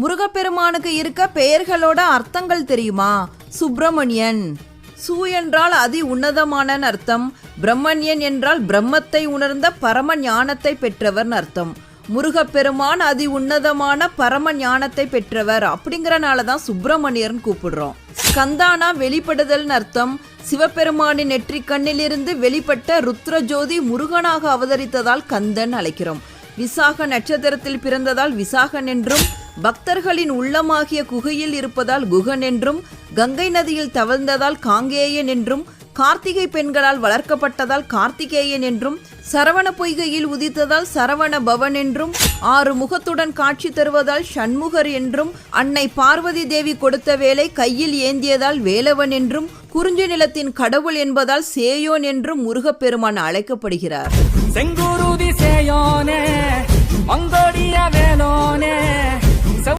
முருகப்பெருமானுக்கு இருக்க பெயர்களோட அர்த்தங்கள் தெரியுமா? சுப்பிரமணியன். சு என்றால் அதி உன்னதமான அர்த்தம். பிரம்மண்யன் என்றால் பிரம்மத்தை உணர்ந்த பரம ஞானத்தை பெற்றவர்னு அர்த்தம். முருகப்பெருமான் அதி உன்னதமான பரம ஞானத்தை பெற்றவர் அப்படிங்கிறனால தான் சுப்பிரமணியர்னு கூப்பிடுறோம். ஸ்கந்தானா வெளிப்படுதல்னு அர்த்தம். சிவபெருமானின் நெற்றி கண்ணிலிருந்து வெளிப்பட்ட ருத்ரஜோதி முருகனாக அவதரித்ததால் கந்தன் அழைக்கிறோம். விசாக நட்சத்திரத்தில் பிறந்ததால் விசாகன் என்றும் பக்தர்களின் உள்ளமாகிய குகையில் இருப்பதால் குகன் என்றும் கங்கை நதியில் தவழ்ந்ததால் காங்கேயன் என்றும் கார்த்திகை பெண்களால் வளர்க்கப்பட்டதால் கார்த்திகேயன் என்றும் சரவண பொய்கையில் உதித்ததால் சரவண பவன் என்றும் ஆறு முகத்துடன் காட்சி தருவதால் சண்முகர் என்றும் அன்னை பார்வதி தேவி கொடுத்த வேலை கையில் ஏந்தியதால் வேலவன் என்றும் குறிஞ்சி நிலத்தின் கடவுள் என்பதால் சேயோன் என்றும் முருகப்பெருமான் அழைக்கப்படுகிறார். செங்குருதி சேயோனே.